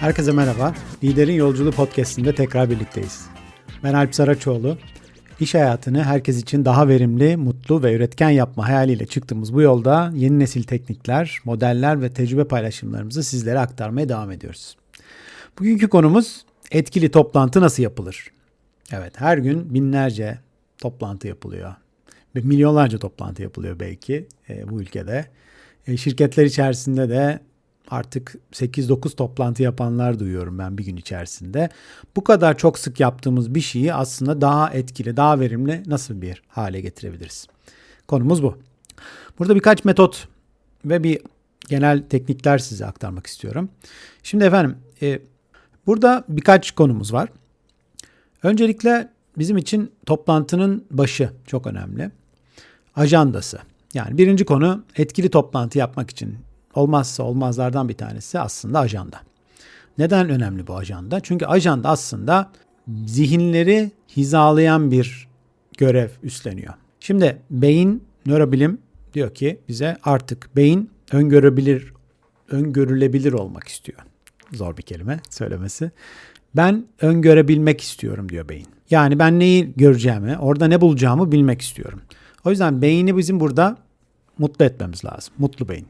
Herkese merhaba. Liderin Yolculuğu podcastinde tekrar birlikteyiz. Ben Alp Saraçoğlu. İş hayatını herkes için daha verimli, mutlu ve üretken yapma hayaliyle çıktığımız bu yolda yeni nesil teknikler, modeller ve tecrübe paylaşımlarımızı sizlere aktarmaya devam ediyoruz. Bugünkü konumuz etkili toplantı nasıl yapılır? Evet, her gün binlerce toplantı yapılıyor. Milyonlarca toplantı yapılıyor belki e, bu ülkede. E, şirketler içerisinde de artık 8-9 toplantı yapanlar duyuyorum ben bir gün içerisinde. Bu kadar çok sık yaptığımız bir şeyi aslında daha etkili, daha verimli nasıl bir hale getirebiliriz? Konumuz bu. Burada birkaç metot ve bir genel teknikler size aktarmak istiyorum. Şimdi efendim e, burada birkaç konumuz var. Öncelikle bizim için toplantının başı çok önemli. Ajandası. Yani birinci konu etkili toplantı yapmak için olmazsa olmazlardan bir tanesi aslında ajanda. Neden önemli bu ajanda? Çünkü ajanda aslında zihinleri hizalayan bir görev üstleniyor. Şimdi beyin nörobilim diyor ki bize artık beyin öngörebilir öngörülebilir olmak istiyor. Zor bir kelime söylemesi. Ben öngörebilmek istiyorum diyor beyin. Yani ben neyi göreceğimi, orada ne bulacağımı bilmek istiyorum. O yüzden beyni bizim burada mutlu etmemiz lazım. Mutlu beyin.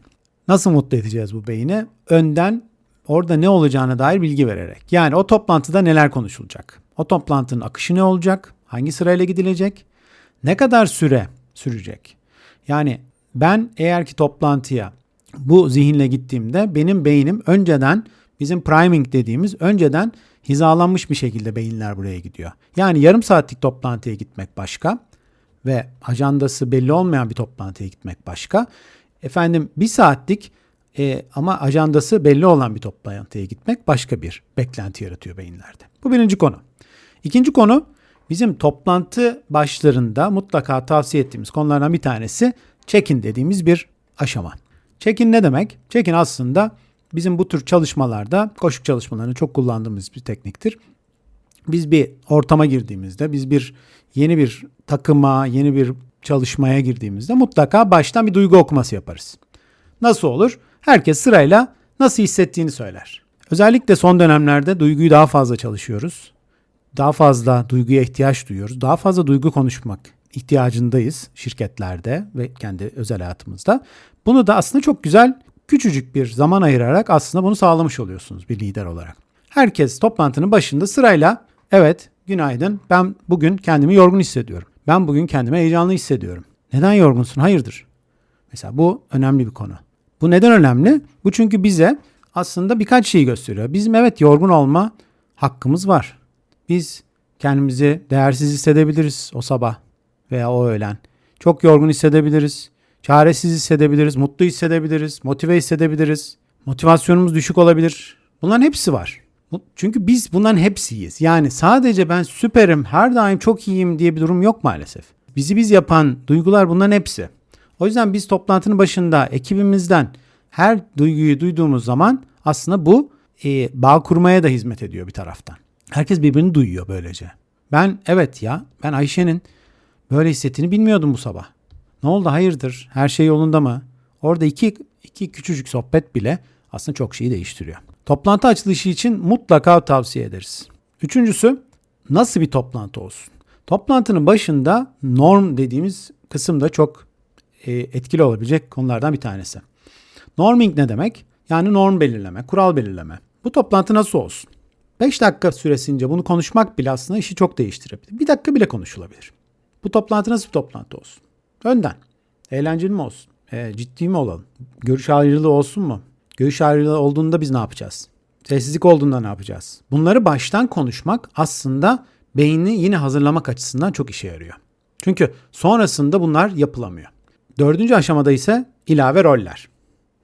Nasıl mutlu edeceğiz bu beyni? Önden orada ne olacağına dair bilgi vererek. Yani o toplantıda neler konuşulacak? O toplantının akışı ne olacak? Hangi sırayla gidilecek? Ne kadar süre sürecek? Yani ben eğer ki toplantıya bu zihinle gittiğimde benim beynim önceden bizim priming dediğimiz önceden hizalanmış bir şekilde beyinler buraya gidiyor. Yani yarım saatlik toplantıya gitmek başka ve ajandası belli olmayan bir toplantıya gitmek başka. Efendim bir saatlik e, ama ajandası belli olan bir toplantıya gitmek başka bir beklenti yaratıyor beyinlerde. Bu birinci konu. İkinci konu bizim toplantı başlarında mutlaka tavsiye ettiğimiz konulardan bir tanesi check-in dediğimiz bir aşama. Check-in ne demek? Check-in aslında bizim bu tür çalışmalarda koşuk çalışmalarını çok kullandığımız bir tekniktir. Biz bir ortama girdiğimizde, biz bir yeni bir takıma, yeni bir çalışmaya girdiğimizde mutlaka baştan bir duygu okuması yaparız. Nasıl olur? Herkes sırayla nasıl hissettiğini söyler. Özellikle son dönemlerde duyguyu daha fazla çalışıyoruz. Daha fazla duyguya ihtiyaç duyuyoruz. Daha fazla duygu konuşmak ihtiyacındayız şirketlerde ve kendi özel hayatımızda. Bunu da aslında çok güzel küçücük bir zaman ayırarak aslında bunu sağlamış oluyorsunuz bir lider olarak. Herkes toplantının başında sırayla evet günaydın ben bugün kendimi yorgun hissediyorum. Ben bugün kendimi heyecanlı hissediyorum. Neden yorgunsun? Hayırdır? Mesela bu önemli bir konu. Bu neden önemli? Bu çünkü bize aslında birkaç şeyi gösteriyor. Bizim evet yorgun olma hakkımız var. Biz kendimizi değersiz hissedebiliriz o sabah veya o öğlen. Çok yorgun hissedebiliriz. Çaresiz hissedebiliriz, mutlu hissedebiliriz, motive hissedebiliriz. Motivasyonumuz düşük olabilir. Bunların hepsi var. Çünkü biz bunların hepsiyiz. Yani sadece ben süperim, her daim çok iyiyim diye bir durum yok maalesef. Bizi biz yapan duygular bunların hepsi. O yüzden biz toplantının başında ekibimizden her duyguyu duyduğumuz zaman aslında bu e, bağ kurmaya da hizmet ediyor bir taraftan. Herkes birbirini duyuyor böylece. Ben evet ya ben Ayşe'nin böyle hissettiğini bilmiyordum bu sabah. Ne oldu hayırdır her şey yolunda mı? Orada iki, iki küçücük sohbet bile aslında çok şeyi değiştiriyor. Toplantı açılışı için mutlaka tavsiye ederiz. Üçüncüsü nasıl bir toplantı olsun? Toplantının başında norm dediğimiz kısım da çok e, etkili olabilecek konulardan bir tanesi. Norming ne demek? Yani norm belirleme, kural belirleme. Bu toplantı nasıl olsun? 5 dakika süresince bunu konuşmak bile aslında işi çok değiştirebilir. Bir dakika bile konuşulabilir. Bu toplantı nasıl bir toplantı olsun? Önden. Eğlenceli mi olsun? E, ciddi mi olalım? Görüş ayrılığı olsun mu? Görüş ayrılığı olduğunda biz ne yapacağız? Sessizlik olduğunda ne yapacağız? Bunları baştan konuşmak aslında beyni yine hazırlamak açısından çok işe yarıyor. Çünkü sonrasında bunlar yapılamıyor. Dördüncü aşamada ise ilave roller.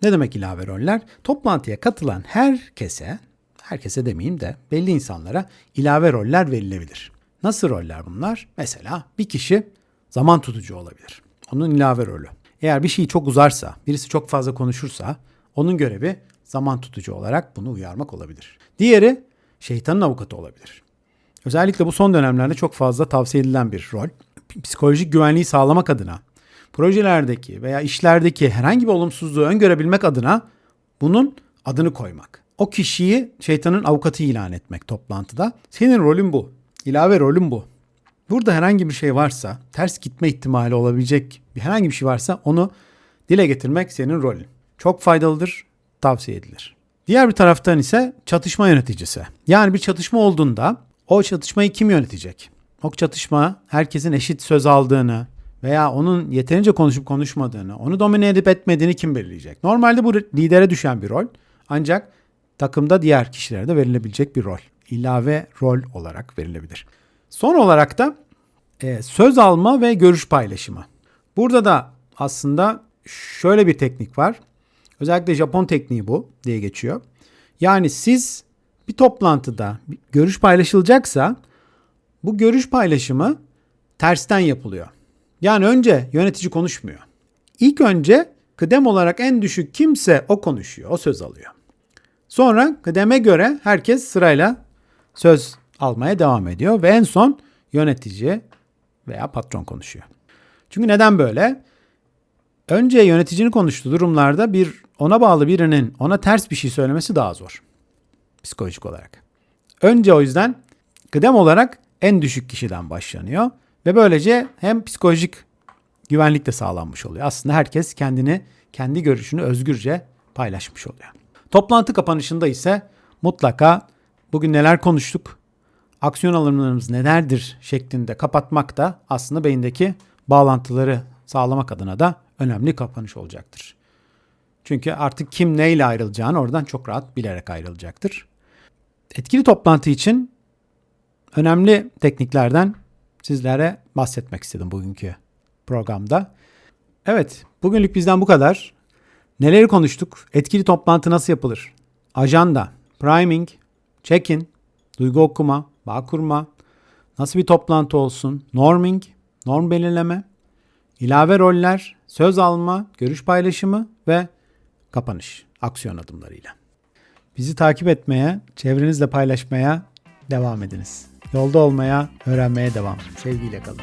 Ne demek ilave roller? Toplantıya katılan herkese, herkese demeyeyim de belli insanlara ilave roller verilebilir. Nasıl roller bunlar? Mesela bir kişi zaman tutucu olabilir. Onun ilave rolü. Eğer bir şey çok uzarsa, birisi çok fazla konuşursa onun görevi zaman tutucu olarak bunu uyarmak olabilir. Diğeri şeytanın avukatı olabilir. Özellikle bu son dönemlerde çok fazla tavsiye edilen bir rol. Psikolojik güvenliği sağlamak adına, projelerdeki veya işlerdeki herhangi bir olumsuzluğu öngörebilmek adına bunun adını koymak. o kişiyi şeytanın avukatı ilan etmek toplantıda. Senin rolün bu. İlave rolün bu. Burada herhangi bir şey varsa, ters gitme ihtimali olabilecek bir herhangi bir şey varsa onu dile getirmek senin rolün. Çok faydalıdır, tavsiye edilir. Diğer bir taraftan ise çatışma yöneticisi. Yani bir çatışma olduğunda o çatışmayı kim yönetecek? O çatışma herkesin eşit söz aldığını veya onun yeterince konuşup konuşmadığını, onu domine edip etmediğini kim belirleyecek? Normalde bu lidere düşen bir rol. Ancak takımda diğer kişilere de verilebilecek bir rol. İlave rol olarak verilebilir. Son olarak da e, söz alma ve görüş paylaşımı. Burada da aslında şöyle bir teknik var. Özellikle Japon tekniği bu diye geçiyor. Yani siz bir toplantıda bir görüş paylaşılacaksa bu görüş paylaşımı tersten yapılıyor. Yani önce yönetici konuşmuyor. İlk önce kıdem olarak en düşük kimse o konuşuyor, o söz alıyor. Sonra kıdeme göre herkes sırayla söz almaya devam ediyor ve en son yönetici veya patron konuşuyor. Çünkü neden böyle? Önce yöneticinin konuştuğu durumlarda bir ona bağlı birinin ona ters bir şey söylemesi daha zor. Psikolojik olarak. Önce o yüzden kıdem olarak en düşük kişiden başlanıyor ve böylece hem psikolojik güvenlik de sağlanmış oluyor. Aslında herkes kendini, kendi görüşünü özgürce paylaşmış oluyor. Toplantı kapanışında ise mutlaka bugün neler konuştuk, aksiyon alımlarımız nelerdir şeklinde kapatmak da aslında beyindeki bağlantıları sağlamak adına da önemli kapanış olacaktır. Çünkü artık kim neyle ayrılacağını oradan çok rahat bilerek ayrılacaktır. Etkili toplantı için önemli tekniklerden sizlere bahsetmek istedim bugünkü programda. Evet, bugünlük bizden bu kadar. Neleri konuştuk? Etkili toplantı nasıl yapılır? Ajanda, priming, check-in, duygu okuma, bağ kurma, nasıl bir toplantı olsun, norming, norm belirleme, ilave roller, söz alma, görüş paylaşımı ve kapanış aksiyon adımlarıyla. Bizi takip etmeye, çevrenizle paylaşmaya devam ediniz. Yolda olmaya, öğrenmeye devam. Sevgiyle kalın.